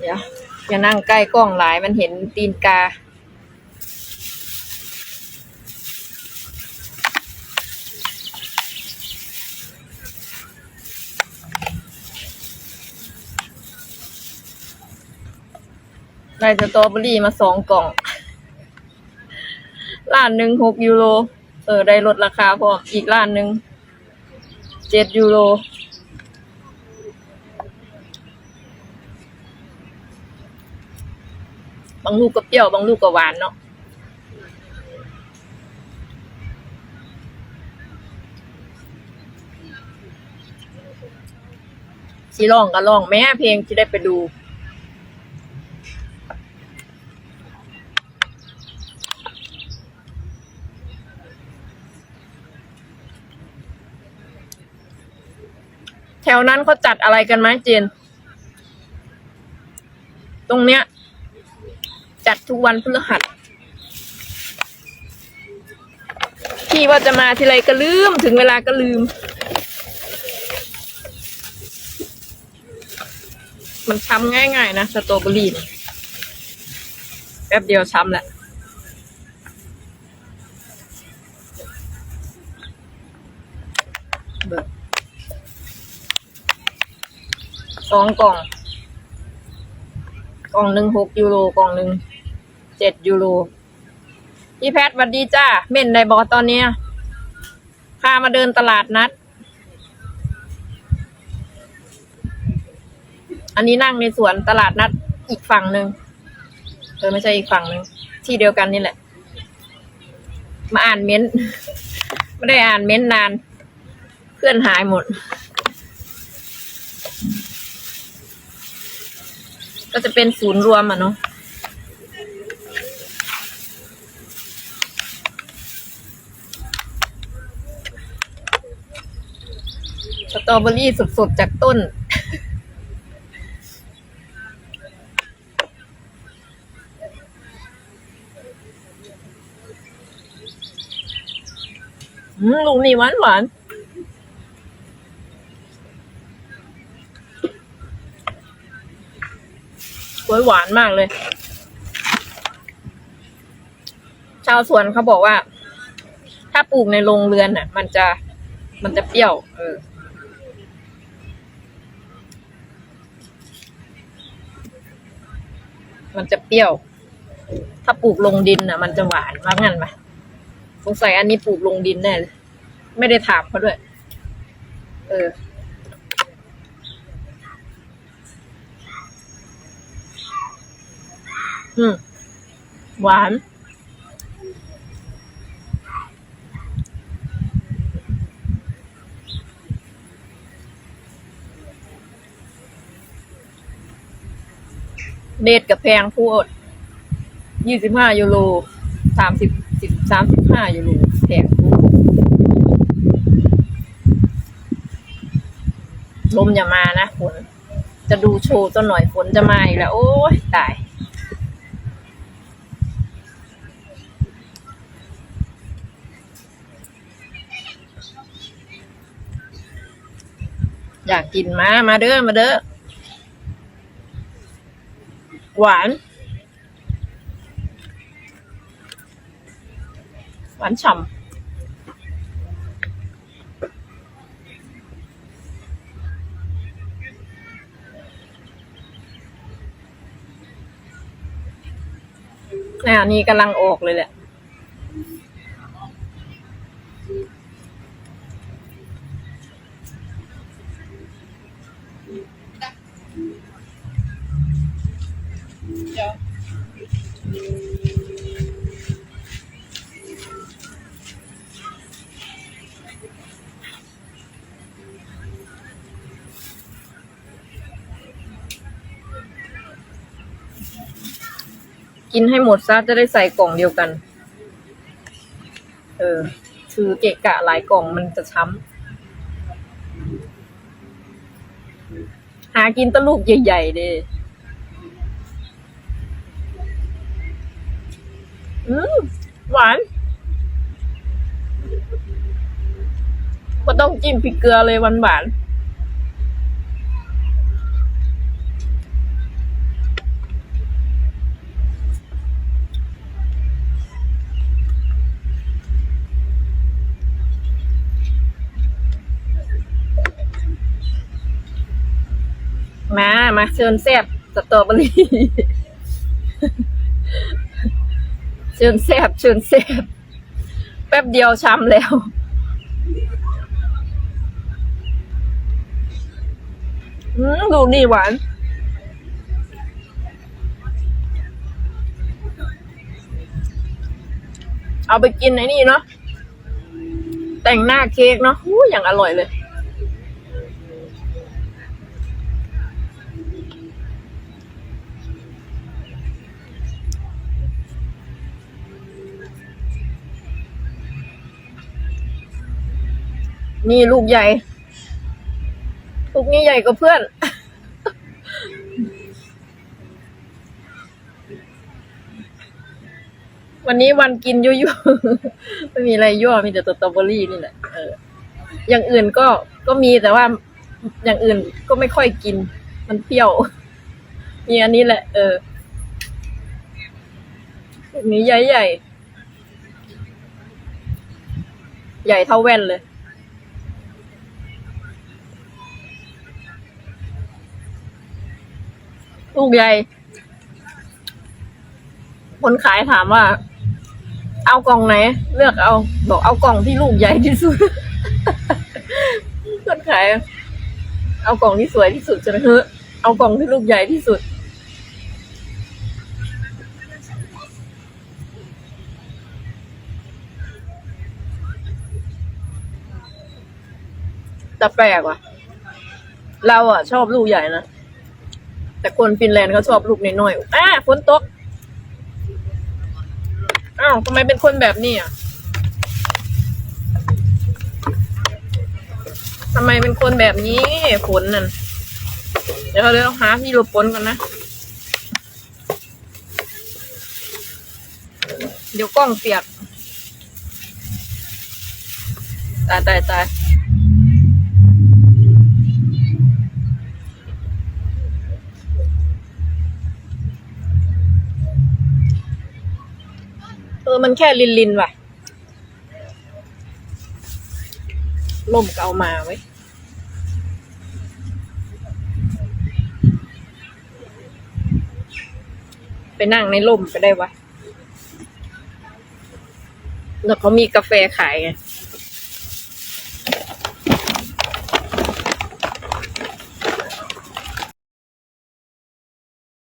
เดี๋ยวอย่านั่งใกล้กล้องหลายมันเห็นตีนกา ได้สตรอเบอรี่มาสองกล่องล้านหนึ่งหกยูโร เออ ได้ลดราคาพออีกล้านหนึ่งเจ็ดยูโรางลูกก็เปรี้ยว บางลูกก็หวานเนาะสิลองก็ลองแม่เพลงจะได้ไปดูแถวนั้นเขาจัดอะไรกันไหมเจน ตรงเนี้ย จัดทุกวันพฤหัสพี่ว่าจะมาทีไรก็ลืม ถึงเวลาก็ลืม มันช้ำง่ายๆนะสตรอเบอรี่แป๊บเดียวช้ำแหละเบิกสองกล่อง กล่องหนึ่งหกยูโรกล่องหนึ่ง เจ็ดยูโรพี่แพทย์สวัสดีจ้าเม่นได้บอตอนเนี้ยพามาเดินตลาดนัด อันนี้นั่งในสวนตลาดนัดอีกฝั่งหนึ่งเออไม่ใช่อีกฝั่งหนึ่งที่เดียวกันนี่แหละ มาอ่านเม้นไม่ได้อ่านเม้นนาน เพื่อนหายหมด ก็จะเป็นศูนย์รวมอะเนาะ ตรอเบอรี่สดๆจากต้นอืมลูกนี่หวานหวานสวยหวานมากเลย ชาวสวนเขาบอกว่า ถ้าปลูกในโรงเรือนน่ะ มันจะมันจะเปรี้ยว เออ มันจะเปรี้ยว ถ้าปลูกลงดินอะ มันจะหวานว่างั้นไหมสงสัยอันนี้ปลูกลงดินแน่เลยไม่ได้ถามเขาด้วย เออ อืม หวาน เดทกับแพงพูดยี่สิบห้ายูโรสามสิบสิบสามสิบห้ายูโรแพงพูดลมอย่ามานะฝนจะดูโชว์ตัวหน่อยฝนจะมาอีกแล้ว โอ้ยตายอยากกินมา มาเด้อ มาเด้อ หวาน หวานฉ่ำอ่านี่กำลังออกเลยแหละ กินให้หมดซะจะได้ใส่กล่องเดียวกัน เออ คือเกะกะหลายกล่องมันจะช้ำ หากินตะลูกใหญ่ๆเด้ หวานก็ต้องจิ้มพริกเกลือเลยหวานหวานมา มาเชิญแซ่บสตรอเบอรี่ เชิญแซบเชิญแซบแป๊บเดียวช้ำแล้ว อืมดูนี่หวานเอาไปกินไอ้นี่เนาะแต่งหน้าเค้กเนาะอู้อย่างอร่อยเลย นี่ลูกใหญ่ ลูกนี้ใหญ่กว่าเพื่อน วันนี้วันกินยั่วๆไม่มีอะไรยั่วมีแต่สตรอเบอรี่นี่แหละเอออย่างอื่นก็ก็มีแต่ว่าอย่างอื่นก็ไม่ค่อยกิน มันเปรี้ยวมีอันนี้แหละ เออลูกนี้ใหญ่ใหญ่ ใหญ่เท่าแว่นเลย ลูกใหญ่ คนขายถามว่า เอากล่องไหน เลือกเอา บอกเอากล่องที่ลูกใหญ่ที่สุด คนขาย เอากล่องที่สวยที่สุดใช่ไหมเฮ้ยเอากล่องที่ลูกใหญ่ที่สุดแต่แปลกว่ะ เราอะ ชอบลูกใหญ่นะ แต่คนฟินแลนด์เขาชอบลูกน้อยๆอะฝนตก อ้าวทำไมเป็นคนแบบนี้อะทำไมเป็นคนแบบนี้ฝนนั่น เดี๋ยวเราเดี๋ยวหาที่หลบฝนก่อนนะ เดี๋ยวกล้องเปียก ตายตายตาย ออมันแค่ลินลินว่ะล่มก็เอามาไว้ไปนั่งในล่มก็ได้วะแล้วเขามีกาแฟขายไง